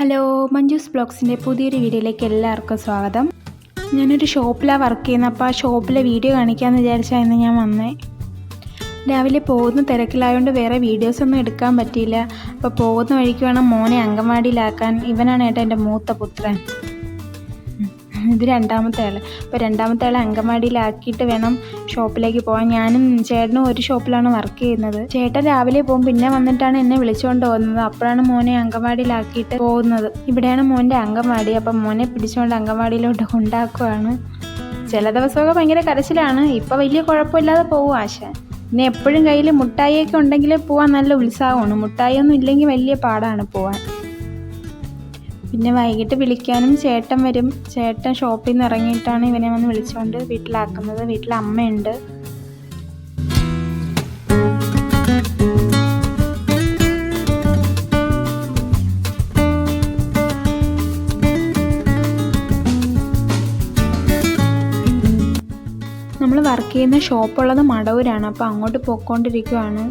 Hello Manju's ബ്ലോഗ്സിന്റെ പുതിയൊരു വീഡിയോയിലേക്ക് എല്ലാവർക്കും സ്വാഗതം. ഞാനൊരു ഷോപ്പിലാണ് വർക്ക് ചെയ്യുന്നത്. അപ്പോൾ ആ ഷോപ്പിലെ വീഡിയോ കാണിക്കാമെന്ന് വിചാരിച്ചായിരുന്നു ഞാൻ വന്നേ. രാവിലെ പോകുന്ന തിരക്കിലായതുകൊണ്ട് വേറെ വീഡിയോസൊന്നും എടുക്കാൻ പറ്റിയില്ല. അപ്പോൾ പോകുന്ന വഴിക്ക് വേണം മോനെ അങ്കൻവാടിയിലാക്കാൻ ഇവനാണ് ഏട്ടാ എന്റെ മൂത്ത പുത്രൻ. ഇത് രണ്ടാമത്തെ ആൾ അപ്പോൾ രണ്ടാമത്തെ ആളെ അങ്കമാടിയിലാക്കിയിട്ട് വേണം ഷോപ്പിലേക്ക് പോകാൻ. ഞാനും ചേട്ടനും ഒരു ഷോപ്പിലാണ് വർക്ക് ചെയ്യുന്നത്. ചേട്ടൻ രാവിലെ പോകും പിന്നെ വന്നിട്ടാണ് എന്നെ വിളിച്ചുകൊണ്ട് പോകുന്നത്. അപ്പോഴാണ് മോനെ അങ്കമാടിയിലാക്കിയിട്ട് പോകുന്നത്. ഇവിടെയാണ് മോന്റെ അങ്കമാടി. അപ്പം മോനെ പിടിച്ചുകൊണ്ട് അങ്കമാടിയിലോട്ട് കൊണ്ടാക്കുവാണ്. ചില ദിവസമൊക്കെ ഭയങ്കര കരച്ചിലാണ്. ഇപ്പോൾ വലിയ കുഴപ്പമില്ലാതെ പോകും ആശ. പിന്നെ എപ്പോഴും കയ്യിൽ മുട്ടായിയൊക്കെ ഉണ്ടെങ്കിൽ പോകാൻ നല്ല ഉത്സാഹമാണ്. മുട്ടായി ഒന്നും ഇല്ലെങ്കിൽ വലിയ പാടാണ് പോകാൻ പിന്നെ വൈകിട്ട് വിളിക്കാനും ചേട്ടൻ വരും. ചേട്ടൻ ഷോപ്പിൽ നിന്ന് ഇറങ്ങിയിട്ടാണ് ഇവനെ വന്ന് വിളിച്ചുകൊണ്ട് വീട്ടിലാക്കുന്നത്. വീട്ടിൽ അമ്മയുണ്ട്. നമ്മൾ വർക്ക് ചെയ്യുന്ന ഷോപ്പുള്ളത് മടവൂരാണ്. അപ്പോൾ അങ്ങോട്ട് പോയിക്കൊണ്ടിരിക്കുവാണ്.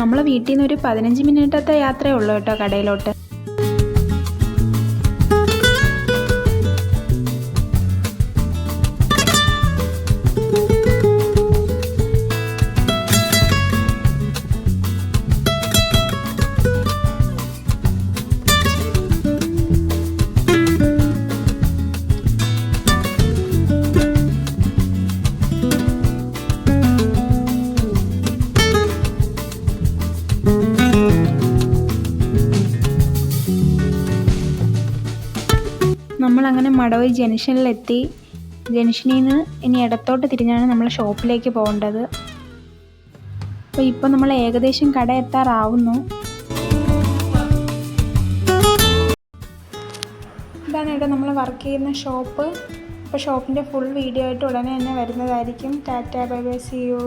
നമ്മൾ വീട്ടിൽ നിന്ന് ഒരു പതിനഞ്ച് മിനിറ്റത്തെ യാത്രയേ ഉള്ളൂ കേട്ടോ കടയിലോട്ട്. നമ്മളങ്ങനെ മടവൂർ ജംഗ്ഷനിലെത്തി. ജംഗ്ഷനിൽ നിന്ന് ഇനി ഇടത്തോട്ട് തിരിഞ്ഞാണ് നമ്മൾ ഷോപ്പിലേക്ക് പോകേണ്ടത്. അപ്പോൾ ഇപ്പോൾ നമ്മൾ ഏകദേശം കട എത്താറാവുന്നു. ഇതാണ് ഇവിടെ നമ്മൾ വർക്ക് ചെയ്യുന്ന ഷോപ്പ്. അപ്പോൾ ഷോപ്പിന്റെ ഫുൾ വീഡിയോ ആയിട്ട് ഉടനെ തന്നെ വരുന്നതായിരിക്കും. Tata bye bye see you.